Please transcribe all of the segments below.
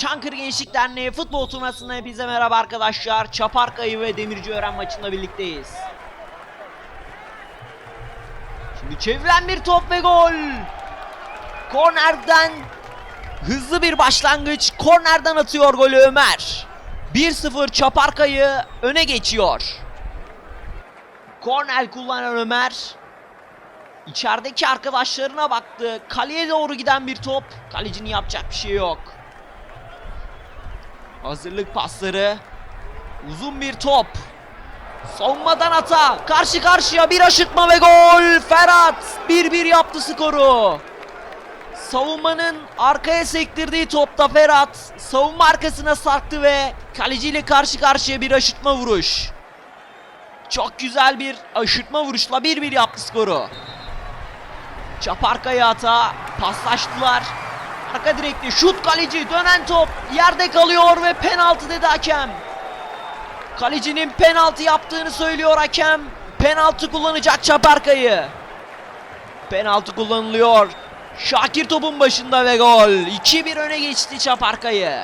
Çankırı Gençlik Derneği futbol turnuvasında hepinize merhaba arkadaşlar. Çaparkayı ve Demirci Ören maçında birlikteyiz. Şimdi çevrilen bir top ve gol. Kornerden hızlı bir başlangıç. Kornerden atıyor golü Ömer. 1-0 Çaparkayı öne geçiyor. Korner kullanan Ömer İçerideki arkadaşlarına baktı. Kaleye doğru giden bir top. Kalecinin yapacak bir şey yok. Hazırlık pasları. Uzun bir top. Savunmadan ata. Karşı karşıya bir aşırtma ve gol. Ferhat 1-1 yaptı skoru. Savunmanın arkaya sektirdiği topta Ferhat savunma arkasına sarktı ve kaleciyle karşı karşıya bir aşırtma vuruş. Çok güzel bir aşırtma vuruşla 1-1 yaptı skoru. Çaparkaya hata. Paslaştılar. Arka direkte şut kaleci dönen top yerde kalıyor ve penaltı dedi hakem. Kalecinin penaltı yaptığını söylüyor hakem. Penaltı kullanacak Çaparkayı. Penaltı kullanılıyor. Şakir topun başında ve gol. 2-1 öne geçti Çaparkayı.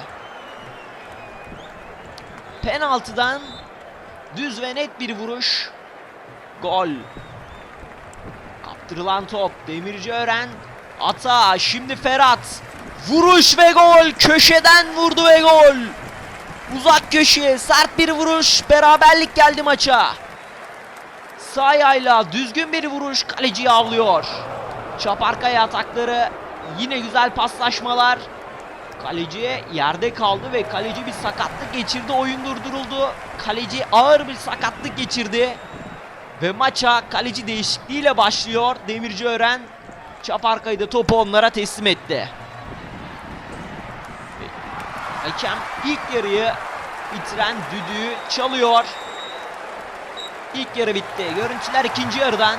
Penaltıdan düz ve net bir vuruş. Gol. Kaptırılan top Demirci Ören Ata şimdi Ferhat Vuruş ve gol. Köşeden vurdu ve gol. Uzak köşeye sert bir vuruş. Beraberlik geldi maça. Sağ ayağıyla düzgün bir vuruş kaleciyi avlıyor. Çaparkaya atakları. Yine güzel paslaşmalar. Kaleci yerde kaldı ve kaleci bir sakatlık geçirdi. Oyun durduruldu. Kaleci ağır bir sakatlık geçirdi. Ve maça kaleci değişikliğiyle başlıyor. Demirci Ören Çaparkayı da topu onlara teslim etti. Hakem ilk yarıyı bitiren düdüğü çalıyor. İlk yarı bitti. Görüntüler ikinci yarıdan.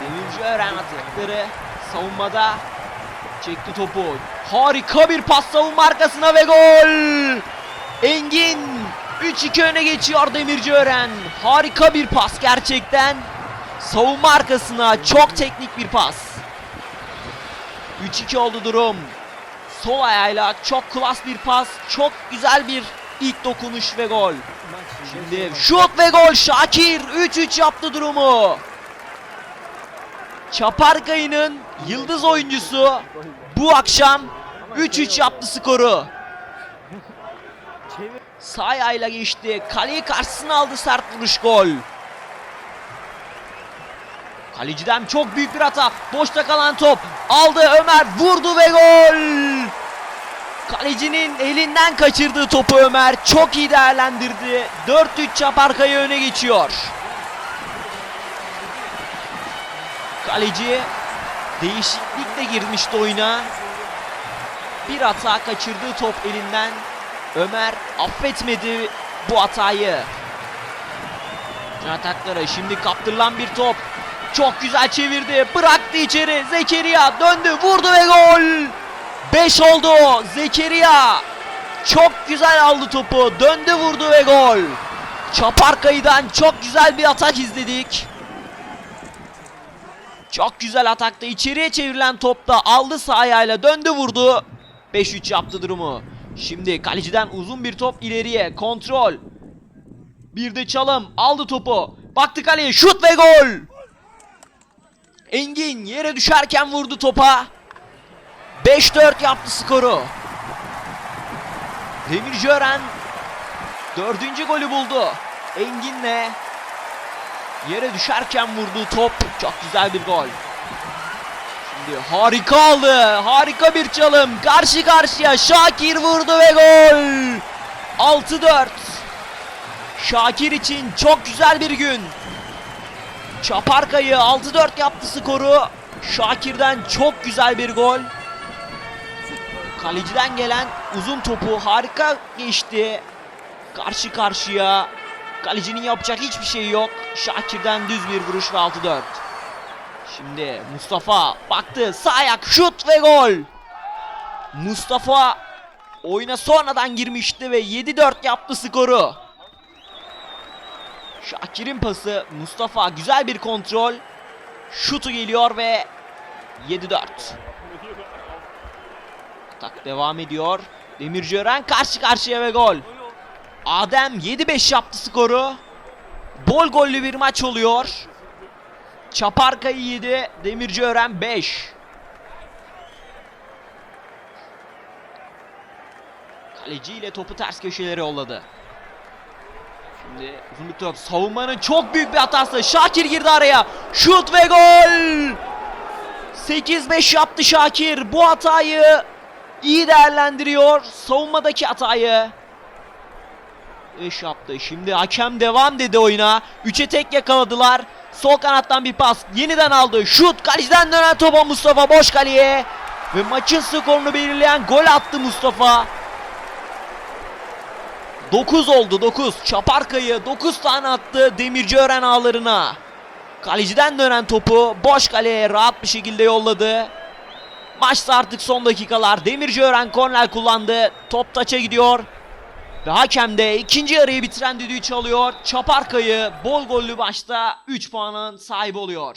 Demirci Ören atakları savunmada çekti topu. Harika bir pas savunma arkasına ve gol! Engin 3-2 öne geçiyor Demirci Ören. Harika bir pas gerçekten. Savunma arkasına çok teknik bir pas. 3-2 oldu durum. Sol ayağıyla çok klas bir pas. Çok güzel bir ilk dokunuş ve gol. Şimdi şut ve gol Şakir 3-3 yaptı durumu. Çaparkayı'nın yıldız oyuncusu bu akşam 3-3 yaptı skoru. Sağ ayağıyla geçti. Kaleyi karşısına aldı sert vuruş gol. Kaleciden çok büyük bir hata. Boşta kalan top. Aldı Ömer vurdu ve gol. Kalecinin elinden kaçırdığı topu Ömer çok iyi değerlendirdi. 4-3 Çaparkaya öne geçiyor. Kaleci değişiklikle girmişti oyuna. Bir hata kaçırdığı top elinden Ömer affetmedi bu hatayı. Ataklara şimdi kaptırılan bir top. Çok güzel çevirdi. Bıraktı içeri. Zekeriya döndü. Vurdu ve gol. 5 oldu. Zekeriya çok güzel aldı topu. Döndü vurdu ve gol. Çaparkayı'dan çok güzel bir atak izledik. Çok güzel atakta içeriye çevrilen topta aldı sağ ayağıyla döndü vurdu. 5-3 yaptı durumu. Şimdi kaleciden uzun bir top ileriye. Kontrol. Bir de çalım. Aldı topu. Baktı kaleye. Şut ve gol. Engin yere düşerken vurdu topa. 5-4 yaptı skoru. Demirci Ören dördüncü golü buldu. Engin'le yere düşerken vurduğu top. Çok güzel bir gol. Şimdi harika aldı. Harika bir çalım. Karşı karşıya Şakir vurdu ve gol. 6-4. Şakir için çok güzel bir gün. Çaparkayı 6-4 yaptı skoru. Şakir'den çok güzel bir gol. Kaleciden gelen uzun topu harika geçti. Karşı karşıya. Kalecinin yapacak hiçbir şey yok. Şakir'den düz bir vuruş ve 6-4. Şimdi Mustafa baktı sağ ayak şut ve gol. Mustafa oyuna sonradan girmişti ve 7-4 yaptı skoru. Şakir'in pası Mustafa güzel bir kontrol. Şutu geliyor ve 7-4. Atak devam ediyor. Demirci Ören karşı karşıya ve gol. Adem 7-5 yaptı skoru. Bol gollü bir maç oluyor. Çaparka'yı 7, Demirci Ören 5. Kaleci ile topu ters köşelere yolladı. Şimdi uzun bir top. Savunmanın çok büyük bir hatası. Şakir girdi araya. Şut ve gol. 8-5 yaptı Şakir. Bu hatayı iyi değerlendiriyor. Savunmadaki hatayı. 5 yaptı. Şimdi hakem devam dedi oyuna. 3'e tek yakaladılar. Sol kanattan bir pas. Yeniden aldı. Şut. Kaleciden dönen topa Mustafa boş kaleye. Ve maçın skorunu belirleyen gol attı Mustafa. 9 oldu 9. Çaparkayı 9 tane attı Demirci Ören ağlarına. Kaleciden dönen topu boş kaleye rahat bir şekilde yolladı. Maçta artık son dakikalar. Demirci Ören korner kullandı. Top taça gidiyor. Ve hakem de ikinci yarıyı bitiren düdüğü çalıyor. Çaparkayı bol gollü maçta 3 puanın sahibi oluyor.